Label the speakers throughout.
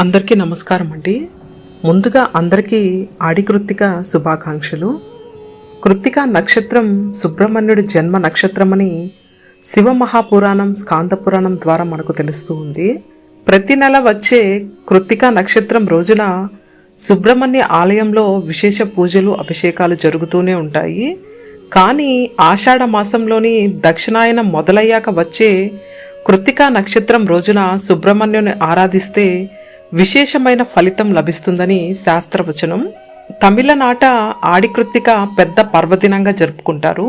Speaker 1: అందరికీ నమస్కారం అండి. ముందుగా అందరికీ ఆడి కృత్తిక శుభాకాంక్షలు. కృత్తిక నక్షత్రం సుబ్రహ్మణ్యుడి జన్మ నక్షత్రమని శివ మహాపురాణం స్కాంద పురాణం ద్వారా మనకు తెలుస్తూ ఉంది. ప్రతి నెల వచ్చే కృత్తిక నక్షత్రం రోజున సుబ్రహ్మణ్య ఆలయంలో విశేష పూజలు అభిషేకాలు జరుగుతూనే ఉంటాయి. కానీ ఆషాఢ మాసంలోని దక్షిణాయనం మొదలయ్యాక వచ్చే కృత్తికా నక్షత్రం రోజున సుబ్రహ్మణ్యుని ఆరాధిస్తే విశేషమైన ఫలితం లభిస్తుందని శాస్త్రవచనం. తమిళనాట ఆడికృత్తిక పెద్ద పర్వదినంగా జరుపుకుంటారు.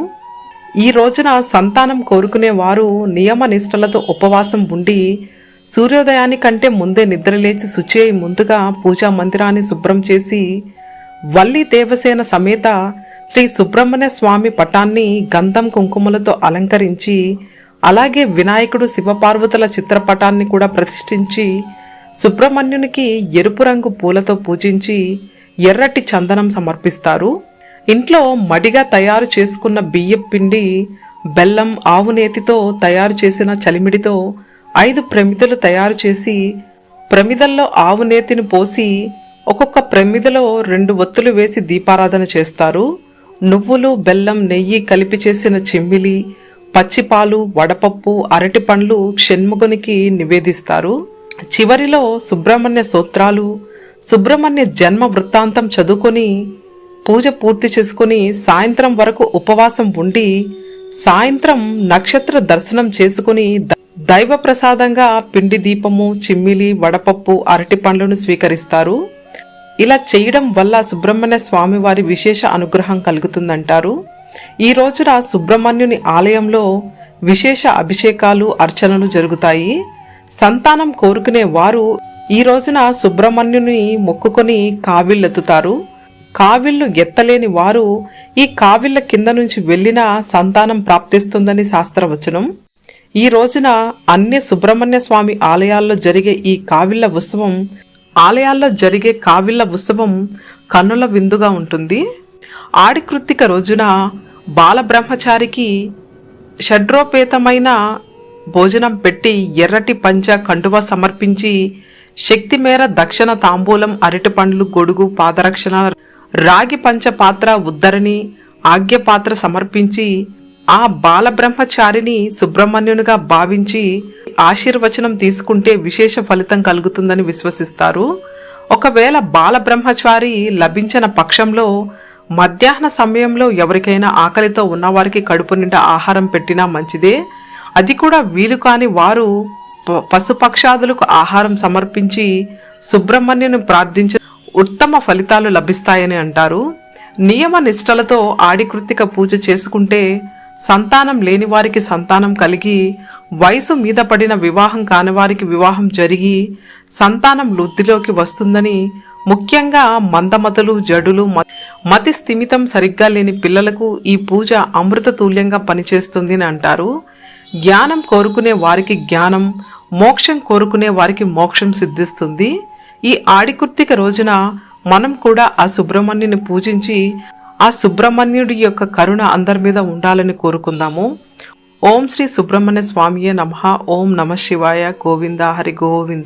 Speaker 1: ఈ రోజున సంతానం కోరుకునే వారు నియమ నిష్టలతో ఉపవాసం ఉండి సూర్యోదయానికంటే ముందే నిద్రలేచి శుచి అయి ముందుగా పూజా మందిరాన్ని శుభ్రం చేసి వల్లి దేవసేన సమేత శ్రీ సుబ్రహ్మణ్య స్వామి పటాన్ని గంధం కుంకుమలతో అలంకరించి అలాగే వినాయకుడు శివపార్వతుల చిత్రపటాన్ని కూడా ప్రతిష్ఠించి సుబ్రహ్మణ్యునికి ఎరుపు రంగు పూలతో పూజించి ఎర్రటి చందనం సమర్పిస్తారు. ఇంట్లో మడిగా తయారు చేసుకున్న బియ్యం పిండి బెల్లం ఆవు నేతితో తయారు చేసిన చలిమిడితో ఐదు ప్రమిదలు తయారు చేసి ప్రమిదల్లో ఆవు నేతిని పోసి ఒక్కొక్క ప్రమిదలో రెండు ఒత్తులు వేసి దీపారాధన చేస్తారు. నువ్వులు బెల్లం నెయ్యి కలిపి చేసిన చిమ్మిలి పచ్చిపాలు వడపప్పు అరటి పండ్లు షణ్ముగునికి నివేదిస్తారు. చివరిలో సుబ్రహ్మణ్య స్తోత్రాలు సుబ్రహ్మణ్య జన్మ వృత్తాంతం చదువుకొని పూజ పూర్తి చేసుకుని సాయంత్రం వరకు ఉపవాసం ఉండి సాయంత్రం నక్షత్ర దర్శనం చేసుకుని దైవ ప్రసాదంగా పిండి దీపము చిమ్మిలి వడపప్పు అరటి పండ్లను స్వీకరిస్తారు. ఇలా చేయడం వల్ల సుబ్రహ్మణ్య స్వామి వారి విశేష అనుగ్రహం కలుగుతుందంటారు. ఈ రోజున సుబ్రహ్మణ్యుని ఆలయంలో విశేష అభిషేకాలు అర్చనలు జరుగుతాయి. సంతానం కోరుకునే వారు ఈ రోజున సుబ్రహ్మణ్యుని మొక్కుకొని కావిళ్ళెత్తుతారు. కావిళ్ళు ఎత్తలేని వారు ఈ కావిళ్ళ కింద నుంచి వెళ్ళినా సంతానం ప్రాప్తిస్తుందని శాస్త్రవచనం. ఈ రోజున అన్ని సుబ్రహ్మణ్య స్వామి ఆలయాల్లో జరిగే ఈ కావిళ్ళ ఉత్సవం ఆలయాల్లో జరిగే కావిళ్ళ ఉత్సవం కన్నుల విందుగా ఉంటుంది. ఆడికృత్తిక రోజున బాలబ్రహ్మచారికి షడ్రోపేతమైన భోజనం పెట్టి ఎర్రటి పంచ కండువ సమర్పించి శక్తి మేర దక్షిణ తాంబూలం అరటి పండ్లు గొడుగు పాదరక్షణ రాగి పంచ పాత్ర ఉద్దరిని ఆజ్ఞ పాత్ర సమర్పించి ఆ బాలబ్రహ్మచారిని సుబ్రహ్మణ్యునిగా భావించి ఆశీర్వచనం తీసుకుంటే విశేష ఫలితం కలుగుతుందని విశ్వసిస్తారు. ఒకవేళ బాలబ్రహ్మచారి లభించిన పక్షంలో మధ్యాహ్న సమయంలో ఎవరికైనా ఆకలితో ఉన్నవారికి కడుపు నిండా ఆహారం పెట్టినా మంచిదే. అది కూడా వీలు కాని వారు ప- పశుపక్షాదులకు ఆహారం సమర్పించి సుబ్రహ్మణ్యుని ప్రార్థించి ఉత్తమ ఫలితాలు లభిస్తాయని అంటారు. నియమ నిష్టలతో ఆడికృతిక పూజ చేసుకుంటే సంతానం లేని వారికి సంతానం కలిగి వయసు మీద పడిన వివాహం కాని వారికి వివాహం జరిగి సంతానం వృద్ధిలోకి వస్తుందని ముఖ్యంగా మందమతులు జడులు మతి స్థిమితం సరిగ్గా లేని పిల్లలకు ఈ పూజ అమృత తుల్యంగా పనిచేస్తుంది అని అంటారు. జ్ఞానం కోరుకునే వారికి జ్ఞానం మోక్షం కోరుకునే వారికి మోక్షం సిద్ధిస్తుంది. ఈ ఆడికుర్తిక రోజున మనం కూడా ఆ సుబ్రహ్మణ్యుని పూజించి ఆ సుబ్రహ్మణ్యుడి యొక్క కరుణ అందరి మీద ఉండాలని కోరుకుందాము. ఓం శ్రీ సుబ్రహ్మణ్య స్వామియే నమః. ఓం నమ శివాయ. గోవింద. హరి గోవింద.